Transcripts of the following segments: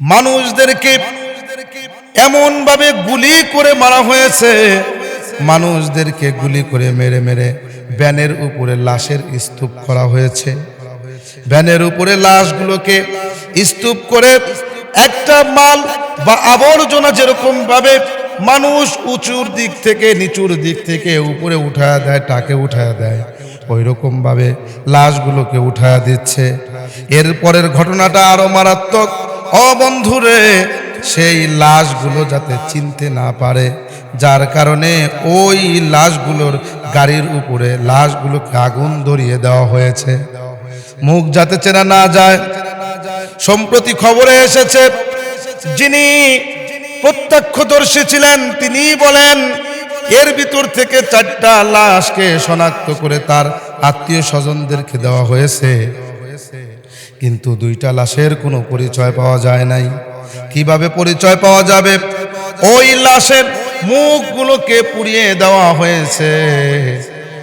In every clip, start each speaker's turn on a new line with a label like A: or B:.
A: মানুষদেরকে এমন ভাবে গুলি করে মারা হয়েছে, মানুষদেরকে গুলি করে মেরে মেরে ব্যানের উপরে লাশের স্তূপ করা হয়েছে। ব্যানের উপরে লাশগুলোকে স্তূপ করে একটা মাল বা আবর্জনা যেরকম ভাবে মানুষ উঁচুর দিক থেকে, নিচুর দিক থেকে উপরে উঠায়া দেয় টাকে উঠায়া দেয় ওই রকম ভাবে লাশগুলোকে উঠায়া দিচ্ছে। এরপরের ঘটনাটা আরও মারাত্মক। অবন্ধুরে সেই লাশগুলো যাতে চিনতে না পারে, যার কারণে ওই লাশগুলোর গাড়ির উপরে লাশগুলোকে আগুন ধরিয়ে দেওয়া হয়েছে। মুখ যাতে চেনা না যায়, সম্প্রতি খবরে এসেছে, যিনি প্রত্যক্ষদর্শী ছিলেন, তিনি বলেন, এর ভিতর থেকে চারটা লাশকে শনাক্ত করে তার আত্মীয় স্বজনদেরকে দেওয়া হয়েছে। কিন্তু দুইটা লাশের কোনো পরিচয় পাওয়া যায় নাই। কীভাবে পরিচয় পাওয়া যাবে? ওই লাশের মুখগুলোকে পুড়িয়ে দেওয়া হয়েছে।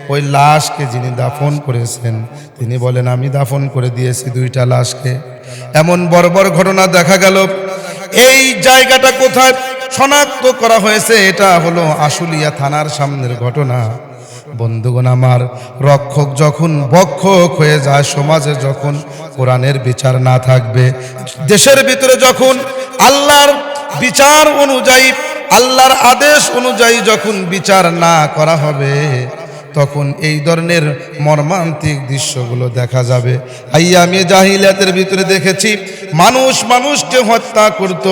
A: ওই লাশকে যিনি দাফন করেছেন, তিনি বলেন, আমি দাফন করে দিয়েছি দুইটা লাশকে। এমন বড় ঘটনা দেখা গেল। এই জায়গাটা কোথায় শনাক্ত করা হয়েছে, এটা হলো আশুলিয়া থানার সামনের ঘটনা। বন্ধুগণ, আমার রক্ষক যখন বক্ষক হয়ে যায়, সমাজে যখন কোরআনের বিচার না থাকবে, দেশের ভিতরে যখন আল্লাহর বিচার অনুযায়ী, আল্লাহর আদেশ অনুযায়ী যখন বিচার না করা হবে তখন এই ধরনের মর্মান্তিক দৃশ্যগুলো দেখা যাবে। আইয়া, আমি জাহিলিয়াতের ভিতরে দেখেছি, মানুষ মানুষকে হত্যা করত।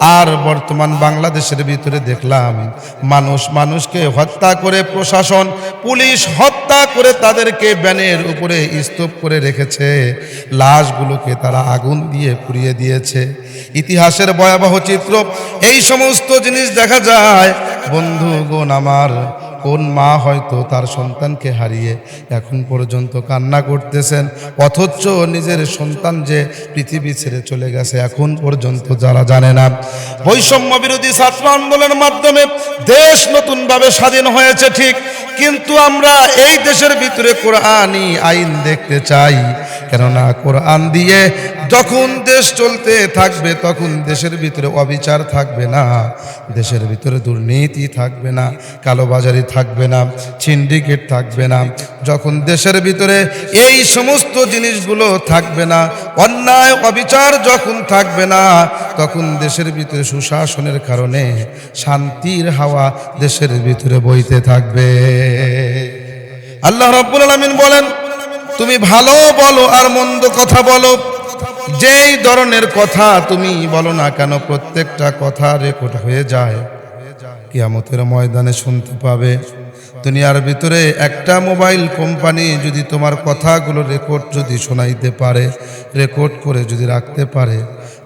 A: আর বর্তমান বাংলাদেশের ভিতরে দেখলাম, মানুষ মানুষকে হত্যা করে প্রশাসন, পুলিশ হত্যা করে তাদেরকে ব্যানের উপরে স্তূপ করে রেখেছে। লাশগুলোকে তারা আগুন দিয়ে পুড়িয়ে দিয়েছে। ইতিহাসের ভয়াবহ চিত্র, এই সমস্ত জিনিস দেখা যায়। বন্ধুগণ আমার কোন মা হয়তো তার সন্তানকে হারিয়ে এখন পর্যন্ত কান্না করতেছেন, অথচ নিজের সন্তান যে পৃথিবী ছেড়ে চলে গেছে এখন পর্যন্ত যারা জানে না। বৈষম্য বিরোধী ছাত্র আন্দোলনের মাধ্যমে দেশ নতুনভাবে স্বাধীন হয়েছে ঠিক, কিন্তু আমরা এই দেশের ভিতরে কোরআনই আইন দেখতে চাই। কেননা কোরআন দিয়ে যখন দেশ চলতে থাকবে, তখন দেশের ভিতরে অবিচার থাকবে না, দেশের ভিতরে দুর্নীতি থাকবে না, কালোবাজারি থাকবে না সিন্ডিকেট থাকবে না, যখন দেশের ভিতরে এই সমস্ত জিনিসগুলো থাকবে না, অন্যায়, অবিচার যখন থাকবে না, তখন দেশের ভিতরে সুশাসনের কারণে শান্তির হাওয়া দেশের ভিতরে বইতে থাকবে। আল্লাহ রব্বুল আলমিন বলেন তুমি ভালো বলো আর মন্দ কথা বলো। যেই ধরনের কথা তুমি বলো না কেন, প্রত্যেকটা কথা রেকর্ড হয়ে যায়। কিয়ামতের ময়দানে শুনতে পাবে। দুনিয়ার ভিতরে একটা মোবাইল কোম্পানি যদি তোমার কথাগুলো রেকর্ড যদি শোনাইতে পারে, রেকর্ড করে যদি রাখতে পারে,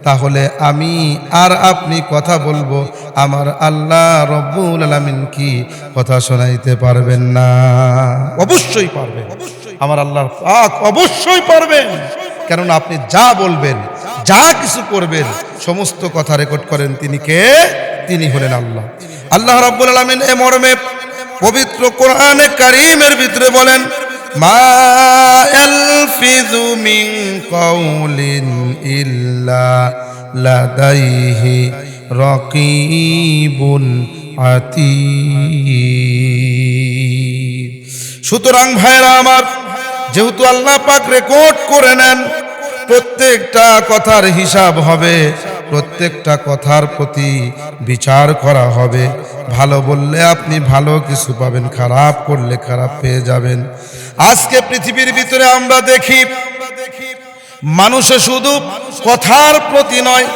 A: তাহলে আমি আর আপনি কথা বলব, আমার আল্লাহ রব্বুল আলামিন কি কথা শোনাইতে পারবেন না? অবশ্যই পারবেন। আমার আল্লাহ পাক অবশ্যই পারবেন। কেননা আপনি যা বলবেন, যা কিছু করবেন, সমস্ত কথা রেকর্ড করেন তিনি কে? তিনি হলেন আল্লাহ। আল্লাহ রাব্বুল আলামিন এ মর্মে পবিত্র কোরআনে কারীমের ভিতরে বলেন, মা ইয়ালফিযু মিন কাউলিন ইল্লা লাদাইহি রাকিবুন আতীদ সুতরাং ভাইরা আমার যেহেতু আল্লাহ পাক রেকর্ড করে নেন, প্রত্যেকটা কথার হিসাব হবে, প্রত্যেকটা কথার প্রতি বিচার করা হবে। ভালো বললে আপনি ভালো, কিছু পাবেন খারাপ, করলে খারাপ পেয়ে যাবেন। আজকে পৃথিবীর ভিতরে আমরা দেখি, মানুষে শুধু কথার প্রতি নয়,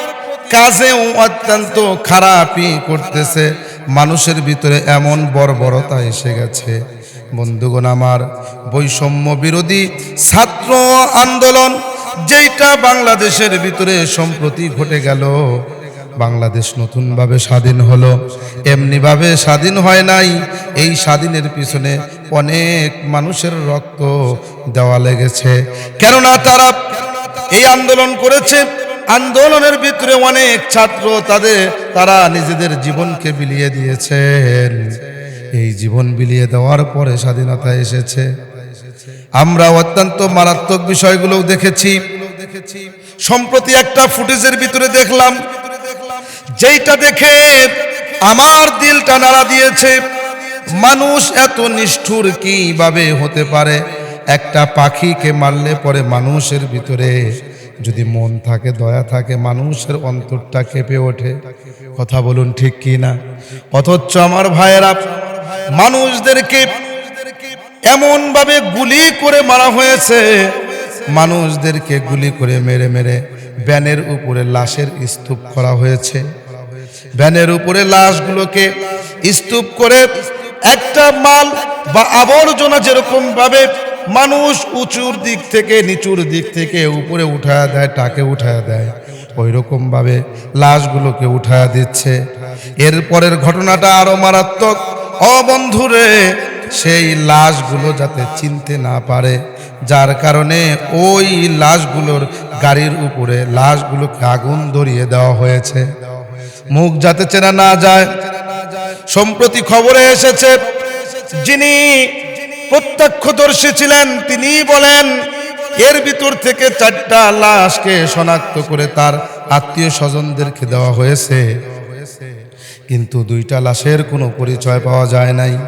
A: কাজেও অত্যন্ত খারাপই করতেছে। মানুষের ভিতরে এমন বর্বরতা এসে গেছে। বন্ধুগণ, আমার বৈষম্য বিরোধী ছাত্র আন্দোলন যেইটা বাংলাদেশের ভিতরে সম্প্রতি ঘটে গেল, বাংলাদেশ নতুনভাবে স্বাধীন হলো। এমনিভাবে স্বাধীন হয় নাই, এই স্বাধীনের পিছনে অনেক মানুষের রক্ত দেওয়া লেগেছে। কেননা তারা এই আন্দোলন করেছে, আন্দোলনের ভিতরে অনেক ছাত্র তাদের, তারা নিজেদের জীবনকে বিলিয়ে দিয়েছেন। এই জীবন বিলিয়ে দেওয়ার পরে স্বাধীনতা এসেছে। আমরা অত্যন্ত মারাত্মক বিষয়গুলো দেখেছি। সম্প্রতি একটা ফুটেজের ভিতরে দেখলাম, যেইটা দেখে আমার দিলটা নাড়া দিয়েছে, মানুষ এত নিষ্ঠুর কীভাবে হতে পারে? একটা পাখিকে মারলে পরে মানুষের ভিতরে যদি মন থাকে, দয়া থাকে, মানুষের অন্তরটা কেঁপে ওঠে। কথা বলুন ঠিক কি না অথচ আমার ভাইয়েরা মানুষদেরকে এমনভাবে গুলি করে মারা হয়েছে, মানুষদেরকে গুলি করে মেরে মেরে ব্যানের উপরে লাশের স্তূপ করা হয়েছে। ব্যানের উপরে লাশগুলোকে স্তূপ করে একটা মাল বা আবর্জনা যেরকম ভাবে মানুষ উঁচুর দিক থেকে নিচুর দিক থেকে উপরে উঠায় দেয় টাকে উঠায় দেয় ওই রকম ভাবে লাশগুলোকে উঠায়া দিচ্ছে। এর পরের ঘটনাটা আরও মারাত্মক। অবন্ধুরে সেই লাশগুলো যাতে চিনতে না পারে, যার কারণে ওই লাশগুলোর গাড়ির উপরে লাশগুলোকে আগুন ধরিয়ে দেওয়া হয়েছে। মুখ যাতে চেনা না যায়, সম্প্রতি খবরে এসেছে, যিনি প্রত্যক্ষদর্শী ছিলেন, তিনি বলেন, এর ভিতর থেকে চারটা লাশকে শনাক্ত করে তার আত্মীয় স্বজনদেরকে দেওয়া হয়েছে। কিন্তু দুইটা লাশের কোনো পরিচয় পাওয়া যায় নাই।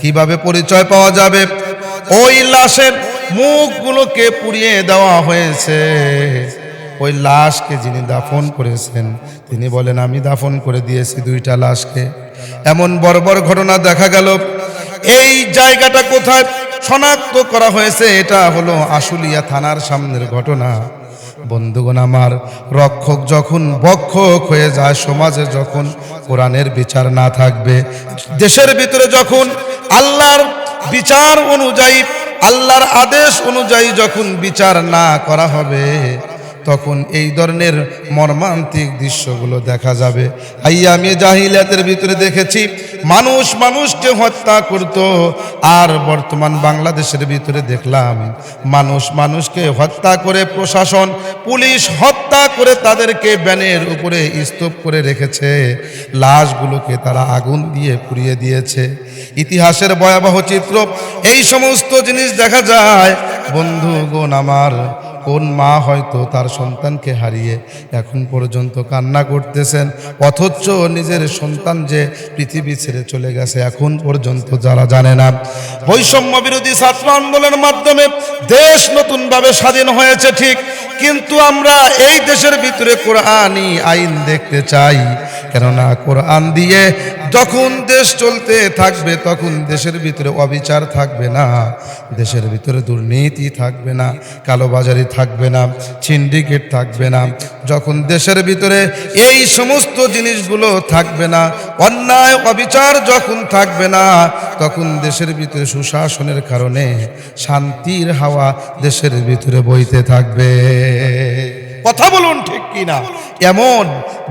A: কীভাবে পরিচয় পাওয়া যাবে? ওই লাশের মুখগুলোকে পুড়িয়ে দেওয়া হয়েছে। ওই লাশকে যিনি দাফন করেছেন, তিনি বলেন, আমি দাফন করে দিয়েছি দুইটা লাশকে। এমন বর্বর ঘটনা দেখা গেল। এই জায়গাটা কোথায় শনাক্ত করা হয়েছে, এটা হলো আশুলিয়া থানার সামনের ঘটনা। বন্ধুগণ আমার, রক্ষক যখন বক্ষক হয়ে যায়, সমাজে যখন কোরআনের বিচার না থাকবে। দেশের ভিতরে যখন আল্লাহর বিচার অনুযায়ী, আল্লাহর আদেশ অনুযায়ী যখন বিচার না করা হবে তখন এই ধরনের মর্মান্তিক দৃশ্যগুলো দেখা যাবে। আইয়া, আমি জাহিলিয়াতের ভিতরে দেখেছি, মানুষ মানুষকে হত্যা করত। আর বর্তমান বাংলাদেশের ভিতরে দেখলাম, মানুষ মানুষকে হত্যা করে প্রশাসন, পুলিশ হত্যা করে তাদেরকে ব্যানের উপরে স্তূপ করে রেখেছে। লাশগুলোকে তারা আগুন দিয়ে পুড়িয়ে দিয়েছে। ইতিহাসের ভয়াবহ চিত্র, এই সমস্ত জিনিস দেখা যায়। বন্ধুগণ আমার কোন মা হয়তো তার সন্তানকে হারিয়ে এখন পর্যন্ত কান্না করতেছেন, অথচ নিজের সন্তান যে পৃথিবী ছেড়ে চলে গেছে এখন পর্যন্ত যারা জানে না। বৈষম্য বিরোধী ছাত্র আন্দোলনের মাধ্যমে দেশ নতুনভাবে স্বাধীন হয়েছে ঠিক, কিন্তু আমরা এই দেশের ভিতরে কোরআনই আইন দেখতে চাই। কেননা কোরআন দিয়ে যখন দেশ চলতে থাকবে, তখন দেশের ভিতরে অবিচার থাকবে না, দেশের ভিতরে দুর্নীতি থাকবে না, কালোবাজারি থাকবে না সিন্ডিকেট থাকবে না, যখন দেশের ভিতরে এই সমস্ত জিনিসগুলো থাকবে না, অন্যায়, অবিচার যখন থাকবে না, তখন দেশের ভিতরে সুশাসনের কারণে শান্তির হাওয়া দেশের ভিতরে বইতে থাকবে। কথা বলুন ঠিক কিনা? এমন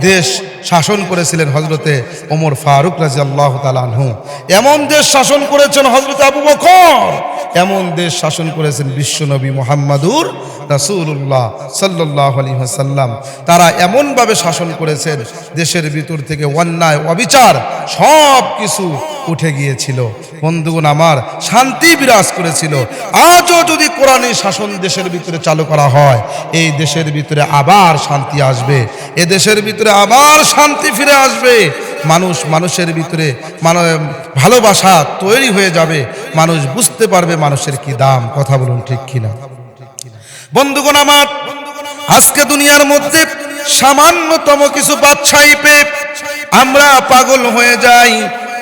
A: দেশ শাসন করেছিলেন হজরতে ওমর ফারুক রাজি আল্লাহ তালানহু এমন দেশ শাসন করেছেন হজরত আবু বকর, এমন দেশ শাসন করেছেন বিশ্বনবী মোহাম্মদুর রাসুল্লাহ সাল্লাহ আলী সাল্লাম তারা এমনভাবে শাসন করেছেন, দেশের ভিতর থেকে অন্যায়, অবিচার সব কিছু উঠে গিয়েছিল। বন্ধুগণ, আমার শান্তি বিরাজ করেছিল। আজও যদি কোরআনী শাসন দেশের ভিতরে চালু করা হয়, এই দেশের ভিতরে আবার শান্তি আসবে। এ দেশের ভিতরে আবার শান্তি ফিরে আসবে। মানুষ মানুষের ভিতরে ভালোবাসা তৈরি হয়ে যাবে। মানুষ বুঝতে পারবে মানুষের কি দাম। কথা বলুন ঠিক কিনা? বন্ধুগণ, আমার আজকে দুনিয়ার মধ্যে সামান্যতম কিছু বাচ্চাই পেয়ে আমরা পাগল হয়ে যাই।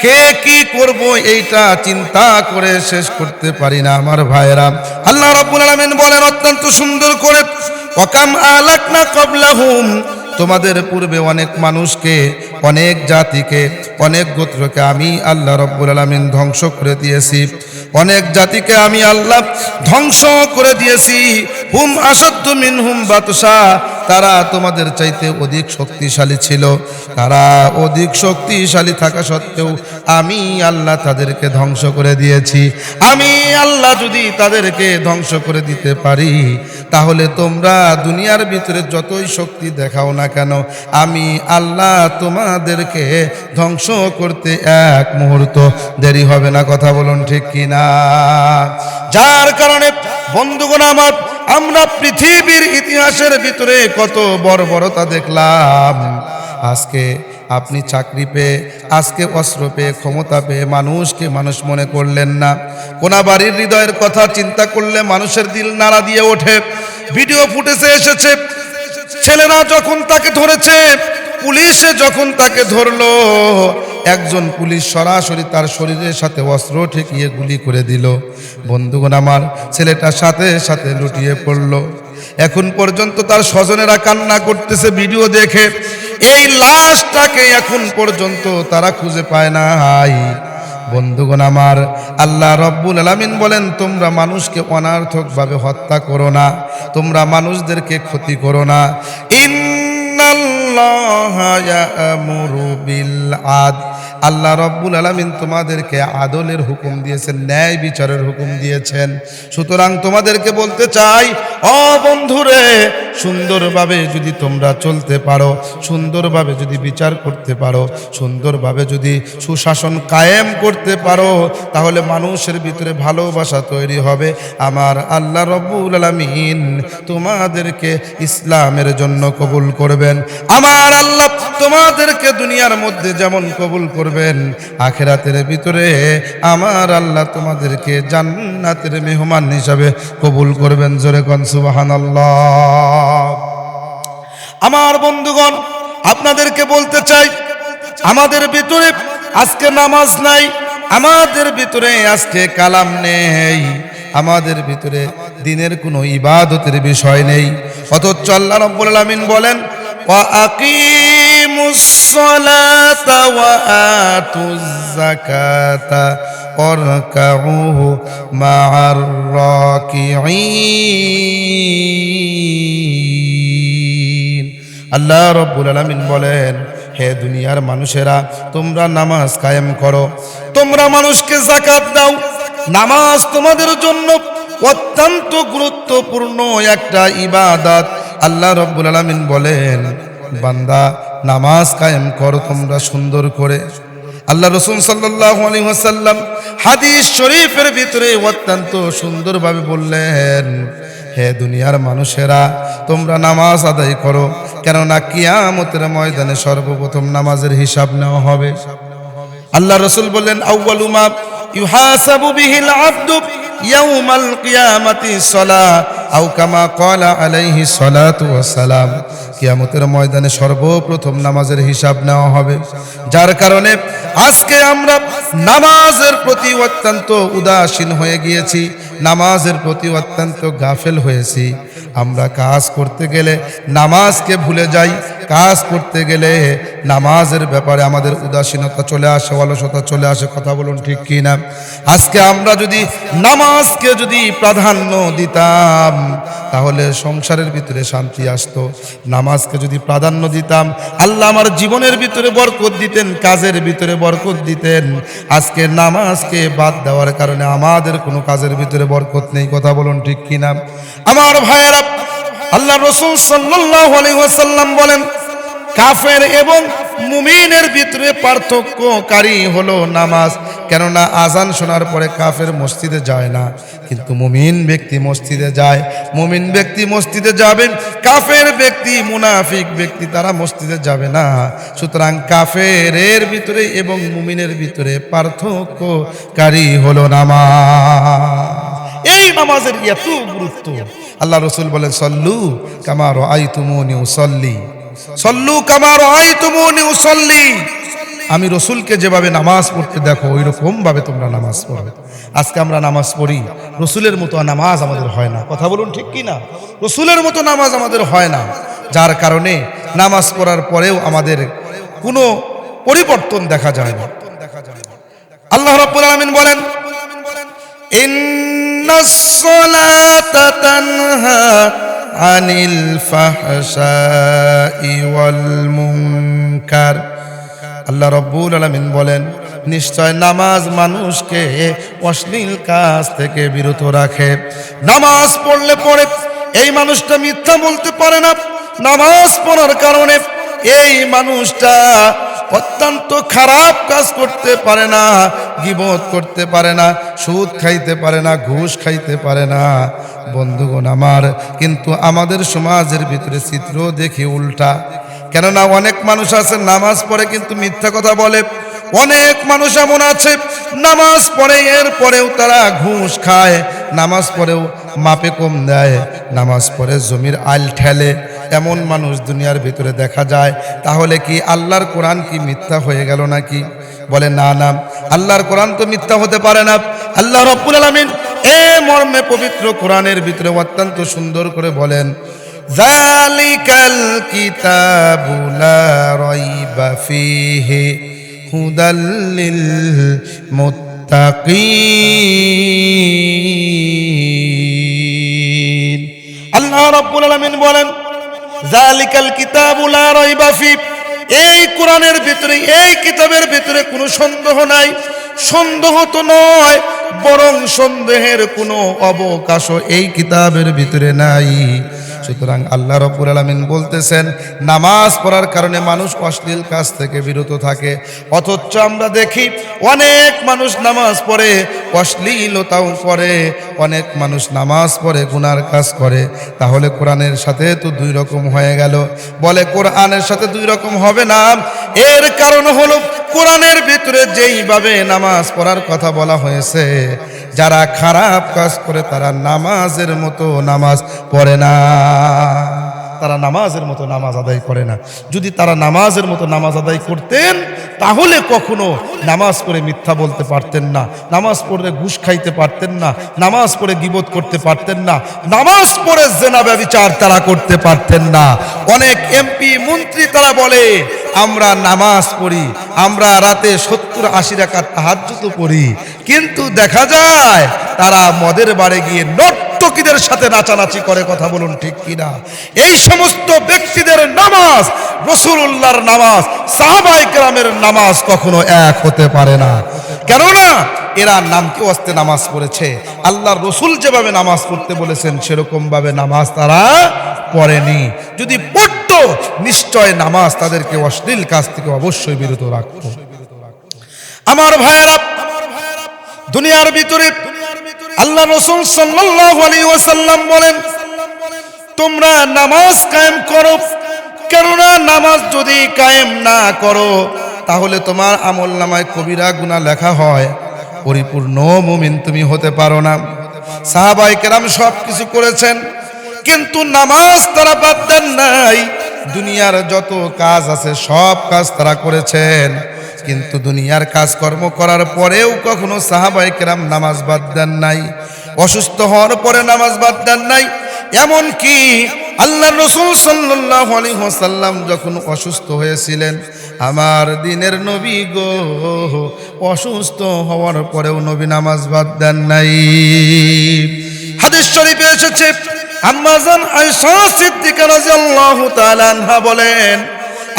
A: কে কি করব এইটা চিন্তা করে শেষ করতে পারি না আমার ভাইরা আল্লাহ রাব্বুল আলামিন বলেন, অত্যন্ত সুন্দর করে, ওয়াকাম আলাকনা কবলাহুম তোমাদের পূর্বে অনেক মানুষকে, অনেক জাতিকে, অনেক গোত্রকে আমি আল্লাহ রব্বুল আলমিন ধ্বংস করে দিয়েছি। অনেক জাতিকে আমি আল্লাহ ধ্বংস করে দিয়েছি। হুম আসদ্দ মিন হুম বাতসা তারা তোমাদের চাইতে অধিক শক্তিশালী ছিল। তারা অধিক শক্তিশালী থাকা সত্ত্বেও আমি আল্লাহ তাদেরকে ধ্বংস করে দিয়েছি। আমি আল্লাহ যদি তাদেরকে ধ্বংস করে দিতে পারি তাহলে তোমরা দুনিয়ার ভিতরে যতই শক্তি দেখাও না কেন, আমি আল্লাহ তোমাদেরকে ধ্বংস করতে এক মুহূর্ত দেরি হবে না, কথা বলুন ঠিক কিনা? যার কারণে, বন্ধুগণ আমার, আমরা পৃথিবীর ইতিহাসের ভিতরে কত বড় বড়তা দেখলাম। আজকে আপনি চাকরি পেয়ে, আজকে অস্ত্র পেয়ে, ক্ষমতা পেয়ে মানুষকে মানুষ মনে করলেন না। কোনা বাড়ির হৃদয়ের কথা চিন্তা করলে মানুষের দিল নাড়া দিয়ে ওঠে। ভিডিও ফুটেজে এসেছে, ছেলেরা যখন তাকে ধরেছে, পুলিশে যখন তাকে ধরলো, একজন পুলিশ সরাসরি তার শরীরের সাথে অস্ত্র ঠেকিয়ে গুলি করে দিল। বন্ধুগণ আমার, ছেলেটা সাথে সাথে লুটিয়ে পড়ল। এখন পর্যন্ত তার স্বজনেরা কান্না করতেছে, ভিডিও দেখে। এই লাশটাকে এখন পর্যন্ত তারা খুঁজে পায় নাই। বন্ধুগণ আমার, আল্লাহ রব্বুল আলামিন বলেন, তোমরা মানুষকে অনার্থকভাবে হত্যা করো না, তোমরা মানুষদেরকে ক্ষতি করো না। আদ আল্লাহ রব্বুল আলামিন তোমাদেরকে আদলের হুকুম দিয়েছেন, ন্যায় বিচারের হুকুম দিয়েছেন। সুতরাং তোমাদেরকে বলতে চাই অ বন্ধুরে সুন্দরভাবে যদি তোমরা চলতে পারো, সুন্দরভাবে যদি বিচার করতে পারো, সুন্দরভাবে যদি সুশাসন কায়েম করতে পারো, তাহলে মানুষের ভিতরে ভালোবাসা তৈরি হবে। আমার আল্লাহ রব্বুল আলামিন তোমাদেরকে ইসলামের জন্য কবুল করবেন। আমার আল্লাহ তোমাদেরকে দুনিয়ার মধ্যে যেমন কবুল করবেন, আখেরাতের ভিতরে আমার আল্লাহ তোমাদেরকে জান্নাতের মেহমান হিসাবে কবুল করবেন। জোরে কন, সুবহানাল্লাহ। আমার বন্ধুগণ আপনাদেরকে বলতে চাই আমাদের ভিতরে আজকে নামাজ নাই আমাদের ভিতরে আজকে কালাম নেই আমাদের ভিতরে দিনের কোনো ইবাদতের বিষয় নেই অথচ আল্লাহ রাব্বুল আলামিন বলেন وأقيموا الصلاة وآتوا الزكاة واركعوا مع الراكعين আল্লাহ রব্বুল আলামিন বলেন হে দুনিয়ার মানুষেরা তোমরা নামাজ কায়েম করো তোমরা মানুষকে জাকাত দাও নামাজ তোমাদের জন্য অত্যন্ত গুরুত্বপূর্ণ একটা ইবাদত আল্লাহ রব্বুল আলামিন বলেন বান্দা নামাজ কায়েম করো তোমরা সুন্দর করে আল্লাহ রসুল সাল্লাহ আলী ওয়াসাল্লাম হাদিস শরীফের ভিতরে অত্যন্ত সুন্দরভাবে বললেন, হে দুনিয়ার মানুষেরা, তোমরা নামাজ আদায় করো, কেননা কিয়ামতের ময়দানে সর্বপ্রথম নামাজের হিসাব নেওয়া হবে। আল্লাহ রসুল বললেন আউ্বালুমা ইউহাসাবু বিহিল আব্দু ইয়াউমাল কিয়ামাতি সলা আও কলা আলাইহি সালাম কিয়ামতের ময়দানে সর্বপ্রথম নামাজের হিসাব নেওয়া হবে। যার কারণে আজকে আমরা নামাজের প্রতি অত্যন্ত উদাসীন হয়ে গিয়েছি, নামাজের প্রতি অত্যন্ত গাফেল হয়েছি। আমরা কাজ করতে গেলে নামাজকে ভুলে যাই। কাজ করতে গেলে নামাজের ব্যাপারে আমাদের উদাসীনতা চলে আসে, অলসতা চলে আসে। কথা বলুন ঠিক কি না আজকে আমরা যদি নামাজকে যদি প্রাধান্য দিতাম, তাহলে সংসারের ভিতরে শান্তি আসতো। নামাজকে যদি প্রাধান্য দিতাম, আল্লাহ আমার জীবনের ভিতরে বরকত দিতেন, কাজের ভিতরে বরকত দিতেন। আজকে নামাজকে বাদ দেওয়ার কারণে আমাদের কোনো কাজের ভিতরে বরকত নেই। কথা বলুন ঠিক কি না আমার ভাইয়েরা আল্লাহ রসুল সাল্লাহ আলাইহি বলেন, কাফের এবং মুমিনের ভিতরে পার্থক্যকারী হলো নামাজ। কেননা আজান শোনার পরে কাফের মসজিদে যায় না, কিন্তু মুমিন ব্যক্তি মসজিদে যায়। মুমিন ব্যক্তি মসজিদে যাবেন, কাফের ব্যক্তি, মুনাফিক ব্যক্তি তারা মসজিদে যাবে না। সুতরাং কাফের ভিতরে এবং মুমিনের ভিতরে পার্থক্যকারী হলো নামাজ। এই নামাজের এত গুরুত্ব। আল্লাহ রসুল বলেন, সল্লু কামার আই তুমনি সল্লি সল্লু কামার আই তুমনি সল্লি আমি রসুলকে যেভাবে নামাজ পড়তে দেখো ওই রকম ভাবে তোমরা নামাজ পড়বে আজকে আমরা নামাজ পড়ি, রসুলের মতো নামাজ আমাদের হয় না। কথা বলুন ঠিক কি না? রসুলের মতো নামাজ আমাদের হয় না। যার কারণে নামাজ পড়ার পরেও আমাদের কোনো পরিবর্তন দেখা যায় না। আল্লাহ রাব্বুল আলামিন বলেন الصلاة تنهى عن الفحشاء والمنكر আল্লাহ রব্বুল আলামিন বলেন নিশ্চয় নামাজ মানুষকে অশ্লীল কাজ থেকে বিরত রাখে নামাজ পড়লে পরে এই মানুষটা মিথ্যা বলতে পারে না নামাজ পড়ার কারণে এই মানুষটা অত্যন্ত খারাপ কাজ করতে পারে না, গিবত করতে পারে না, সুদ খাইতে পারে না, ঘুষ খাইতে পারে না। বন্ধুগণ আমার, কিন্তু আমাদের সমাজের ভিতরে চিত্র দেখি উল্টা। কেননা অনেক মানুষ আছে, নামাজ পড়ে কিন্তু মিথ্যা কথা বলে। অনেক মানুষ এমন আছে, নামাজ পড়ে এর পরেও তারা ঘুষ খায়। নামাজ পড়েও মাপে কম দেয়, নামাজ পড়ে জমির আইল ঠেলে। এমন মানুষ দুনিয়ার ভিতরে দেখা যায়। তাহলে কি আল্লাহর কোরআন কি মিথ্যা হয়ে গেল নাকি? বলে, না না। আল্লাহর কোরআন তো মিথ্যা হতে পারে না। আল্লাহ রব্বুল আলামিন এ মর্মে পবিত্র কোরআনের ভিতরে অত্যন্ত সুন্দর করে বলেন জালিকাল কিতাবু লা রাইবা ফীহি হুদাল্লিল মুত্তাকিন আল্লাহ রাব্বুল আলামিন বলেন জালিকাল কিতাবু লা রাইবা ফী। এই কোরআনের ভিতরে, এই কিতাবের ভিতরে কোনো সন্দেহ নাই। সন্দেহ তো নয়, বরং সন্দেহের কোনো অবকাশও এই কিতাবের ভিতরে নাই। সুতরাং আল্লাহ রব্বুল আলামিন বলতেছেন, নামাজ পড়ার কারণে মানুষ অশ্লীল কাজ থেকে বিরত থাকে। অথচ আমরা দেখি অনেক মানুষ নামাজ পড়ে, অশ্লীলতাও করে অনেক মানুষ নামাজ পড়ে, গুনার কাজ করে। তাহলে কোরআনের সাথে তো দুই রকম হয়ে গেল। বলে কোরআনের সাথে দুই রকম হবে না। এর কারণ হলো কোরআনের ভিতরে যেইভাবে নামাজ পড়ার কথা বলা হয়েছে যারা খারাপ কাজ করে তারা নামাজের মতো নামাজ পড়ে না। তারা নামাজের মতো নামাজ আদায় করে না। যদি তারা নামাজের মতো নামাজ আদায় করতেন, তাহলে কখনো নামাজ পড়ে মিথ্যা বলতে পারতেন না, নামাজ পড়ে ঘুষ খাইতে পারতেন না, নামাজ পড়ে গিবত করতে পারতেন না, নামাজ পড়ে জেনা ব্যবচার তারা করতে পারতেন না। অনেক এমপি, মন্ত্রী তারা বলে, আমরা নামাজ পড়ি, আমরা রাতে সত্তর আশি রাখার তাহাজ্জুত পড়ি। কিন্তু দেখা যায়, তারা মদের বাড়ে গিয়ে নর্তকীদের সাথে নাচানাচি করে কথা বলুন ঠিক কিনা? এই সমস্ত ব্যক্তিদের নামাজ রসুল্লাহর নামাজ সাহাবাই গ্রামের নামাজ কখনো এক হতে পারে না। কেননা, এরা নামকে অস্তে নামাজ পড়েছে। আল্লাহর রসুল যেভাবে নামাজ পড়তে বলেছেন সেরকম ভাবে নামাজ তারা পড়েনি। যদি পড়তো, নিশ্চয় নামাজ তাদেরকে অশ্লীল কাজ থেকে অবশ্যই বিরত রাখতো। আমার ভাইয়েরা, দুনিয়ার ভিতরে আল্লাহ রসুল ওয়াসাল্লাম বলেন, তোমরা নামাজ কায়েম করো। কেননা নামাজ যদি কায়েম না করো, তাহলে তোমার আমল নামায় কবিরা গুণা লেখা হয়। পরিপূর্ণ মুমিন তুমি হতে পারো না। সাহাবাই কেরাম সব কিছু করেছেন, কিন্তু নামাজ তারা বাদ দেন নাই। দুনিয়ার যত কাজ আছে সব কাজ তারা করেছেন। কিন্তু দুনিয়ার কাজকর্ম করার পরেও কখনো সাহাবাই কেরাম নামাজ বাদ দেন নাই। অসুস্থ হওয়ার পরে নামাজ বাদ দেন নাই। এমন কি আল্লাহ রসুল আলাইহি ওয়াসাল্লাম যখন অসুস্থ হয়েছিলেন, আমার দিনের নবী গো, অসুস্থ হওয়ার পরেও নবী নামাজ বাদ দেন নাই। হাদিস শরীফে এসেছে আম্মাজান আয়েশা সিদ্দিকা রাদিয়াল্লাহু তাআলা আনহা বলেন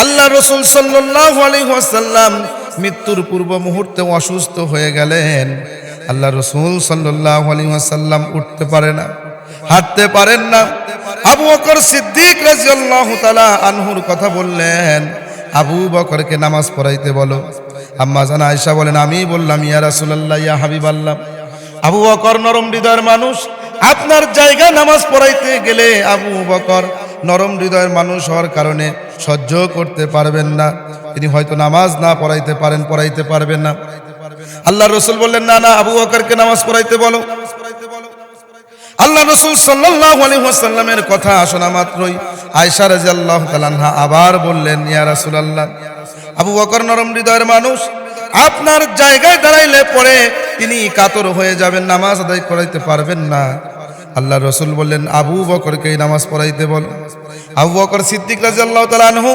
A: আল্লাহ রসুল সাল্লাল্লাহু আলাইহি ওয়াসাল্লাম মৃত্যুর পূর্ব মুহূর্তে অসুস্থ হয়ে গেলেন। আল্লাহ রসুল সাল্লাল্লাহু আলাইহি ওয়াসাল্লাম উঠতে পারে না, হাঁটতে পারেন না। আবু বকর সিদ্দিক আনহুর কথা বললেন, আবু বকরকে নামাজ পড়াইতে বলো। আম্মা জানা আয়েশা বলেন, আমি বললাম, ইয়া রাসূলুল্লাহ, ইয়া হাবিবাল্লাহ। আবু বকর নরম হৃদয়ের মানুষ, আপনার জায়গা নামাজ পড়াইতে গেলে আবু বকর নরম হৃদয়ের মানুষ হওয়ার কারণে সহ্য করতে পারবেন না। তিনি হয়তো নামাজ না পড়াইতে পারেন, পড়াইতে পারবেন না। আল্লাহ রসুল বললেন, না না, আবু বকরকে নামাজ পড়াইতে বলো। আল্লাহ রসুল আলহিহাসাল্লামের কথা শোনা মাত্রই আয়সা রাজিয়াল্লাহ তালানহা আবার বললেন, ইয়া রাসুল আল্লাহ আবু বকর নরম হৃদয়ের মানুষ, আপনার জায়গায় দাঁড়াইলে পরে তিনি কাতর হয়ে যাবেন, নামাজ আদায় করাইতে পারবেন না। আল্লাহ রসুল বললেন, আবু বকরকে নামাজ পড়াইতে বলো। আবু বকর সিদ্দিক রাজিয়াল্লাহ তালানহু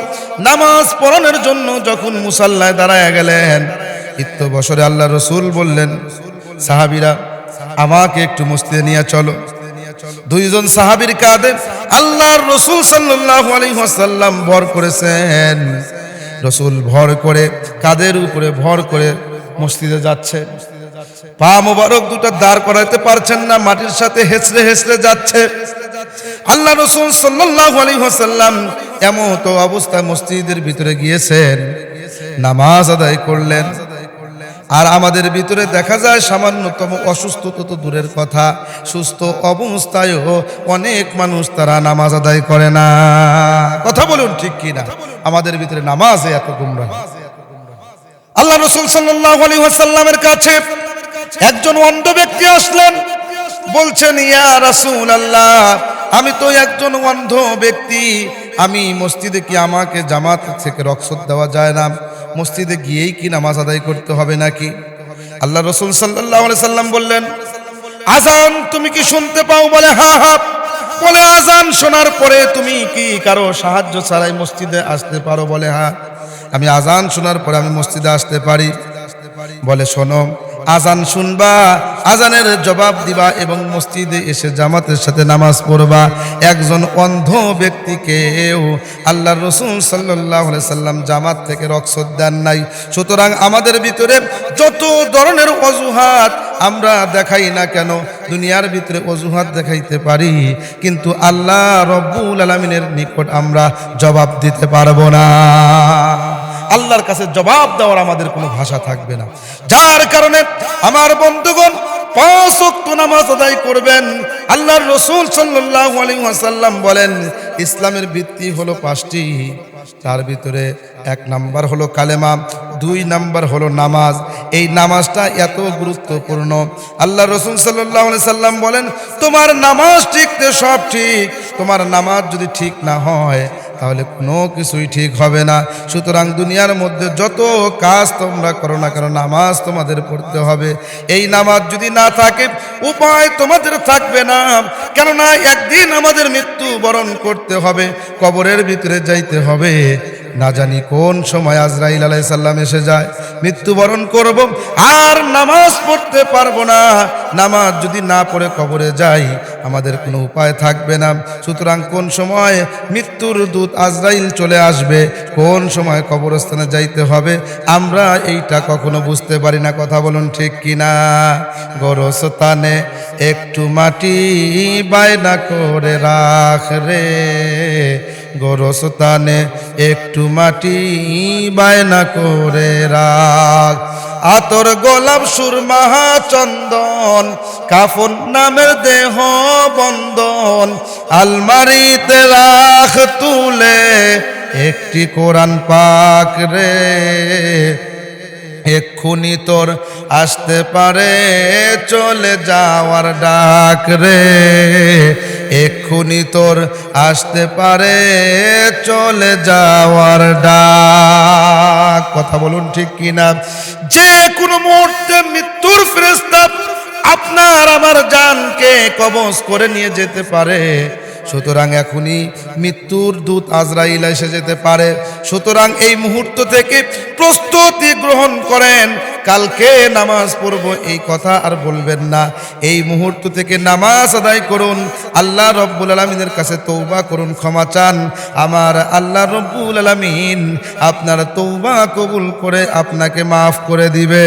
A: নামাজ পড়ানোর জন্য যখন মুসাল্লায় দাঁড়ায় গেলেন ইত্য বছরে আল্লাহ রসুল বললেন, সাহাবিরা, আমাকে একটু মসজিদে নিয়ে চলো। দুইজন সাহাবীর কাঁধে আল্লাহর রসুল সাল্লাল্লাহু আলাইহি ওয়াসাল্লাম ভর করেছেন। রসুল ভর করে কাদের উপরে ভর করে মসজিদে যাচ্ছে পা মোবারক দুটো দাঁড় করাইতে পারছেন না, মাটির সাথে হেসড়ে হেসড়ে যাচ্ছে। আল্লাহ রসুল সাল্লাল্লাহু আলাইহি ওয়াসাল্লাম এমন তো অবস্থায় মসজিদের ভিতরে গিয়েছেন, নামাজ আদায় করলেন। আর আমাদের ভিতরে দেখা যায় সামান্যতম অসুস্থতা তো দূরের কথা, সুস্থ অবস্থায়ও অনেক মানুষ তারা নামাজ আদায় করে না। কথা বলুন ঠিক কি না আমাদের ভিতরে নামাজে এত গুমরা আল্লাহ রসুল সাল্লাহ আলী ওয়াসাল্লামের কাছে একজন অন্ধ ব্যক্তি আসলেন, বলছেন, ইয়া রাসূল আল্লাহ আমি তো একজন অন্ধ ব্যক্তি। আমি মসজিদে কি আমাকে জামাত থেকে রক্সত দেওয়া যায় না? মসজিদে গিয়েই কি নামাজ আদায় করতে হবে নাকি? আল্লাহ রসুল সাল্লাহ সাল্লাম বললেন আজান তুমি কি শুনতে পাও? বলে, হা হা। বলে আজান শোনার পরে তুমি কি কারও সাহায্য ছাড়াই মসজিদে আসতে পারো? বলে হ্যাঁ আমি আজান শোনার পরে আমি মসজিদে আসতে পারি। বলে, শোনো আজান শুনবা, আজানের জবাব দিবা এবং মসজিদে এসে জামাতের সাথে নামাজ পড়বা। একজন অন্ধ ব্যক্তিকেও আল্লাহ রসুল সাল্লাহ সাল্লাম জামাত থেকে রক্সত দেন নাই। সুতরাং আমাদের ভিতরে যত ধরনের অজুহাত আমরা দেখাই না কেন, দুনিয়ার ভিতরে অজুহাত দেখাইতে পারি, কিন্তু আল্লাহ রব্বুল আলমিনের নিকট আমরা জবাব দিতে পারব না। আল্লাহর কাছে জবাব দেওয়ার আমাদের কোনো ভাষা থাকবে না। যার কারণে আমার বন্ধুগণ, পাঁচ নামাজ আদায় করবেন। আল্লাহর রসুল সাল্লাল্লাহু আলাইহি ওয়াসাল্লাম বলেন, ইসলামের ভিত্তি হলো পাঁচটি। তার ভিতরে এক নাম্বার হলো কালেমা, দুই নাম্বার হলো নামাজ। এই নামাজটা এত গুরুত্বপূর্ণ। আল্লাহ রসুল সাল্লাহ সাল্লাম বলেন, তোমার নামাজ ঠিকতে সব ঠিক। তোমার নামাজ যদি ঠিক না হয় তাহলে কোনো কিছুই ঠিক হবে না। সুতরাং দুনিয়ার মধ্যে যত কাজ তোমরা করো না কেন, নামাজ তোমাদের পড়তে হবে। এই নামাজ যদি না থাকে, উপায় তোমাদের থাকবে না। কেননা একদিন আমাদের মৃত্যু বরণ করতে হবে, কবরের ভিতরে যাইতে হবে। না জানি কোন সময় আজরাইল আলাইসাল্লাম এসে যায়, মৃত্যুবরণ করব আর নামাজ পড়তে পারব না। নামাজ যদি না পড়ে কবরে যাই, আমাদের কোনো উপায় থাকবে না। সুতরাং কোন সময় মৃত্যুর দূত আজরাইল চলে আসবে, কোন সময় কবরস্থানে যাইতে হবে, আমরা এইটা কখনো বুঝতে পারি না। কথা বলুন ঠিক কিনা? গরস্থানে একটু মাটি বায়না করে রাখ রে। গোরস্থানে একটু মাটি বায়না করে রাখ। আতর গোলাপ সুরমাহা চন্দন, কাফন নামের দেহ বন্দন আলমারিতে রাখ তুলে একটি কোরআন পাক রে। এক্ষুনি তোর আসতে পারে, চলে যাওয়ার ডাক রে। এক্ষুনি তোর আসতে পারে, চলে যাওয়ার ডাক। কথা বলুন ঠিক কিনা? যে কোনো মুহূর্তে মৃত্যুর ফেরেস্তা আপনার আমার জানকে কবজ করে নিয়ে যেতে পারে। সুতরাং এখনই মৃত্যুর দূত আজরাইল এসে যেতে পারে। সুতরাং এই মুহূর্ত থেকে প্রস্তুতি গ্রহণ করেন। কালকে নামাজ পড়ব, এই কথা আর বলবেন না। এই মুহূর্ত থেকে নামাজ আদায় করুন। আল্লাহ রব্বুল আলমিনের কাছে তৌবা করুন, ক্ষমা চান। আমার আল্লাহ রব্বুল আলমিন আপনার তৌবা কবুল করে আপনাকে মাফ করে দিবে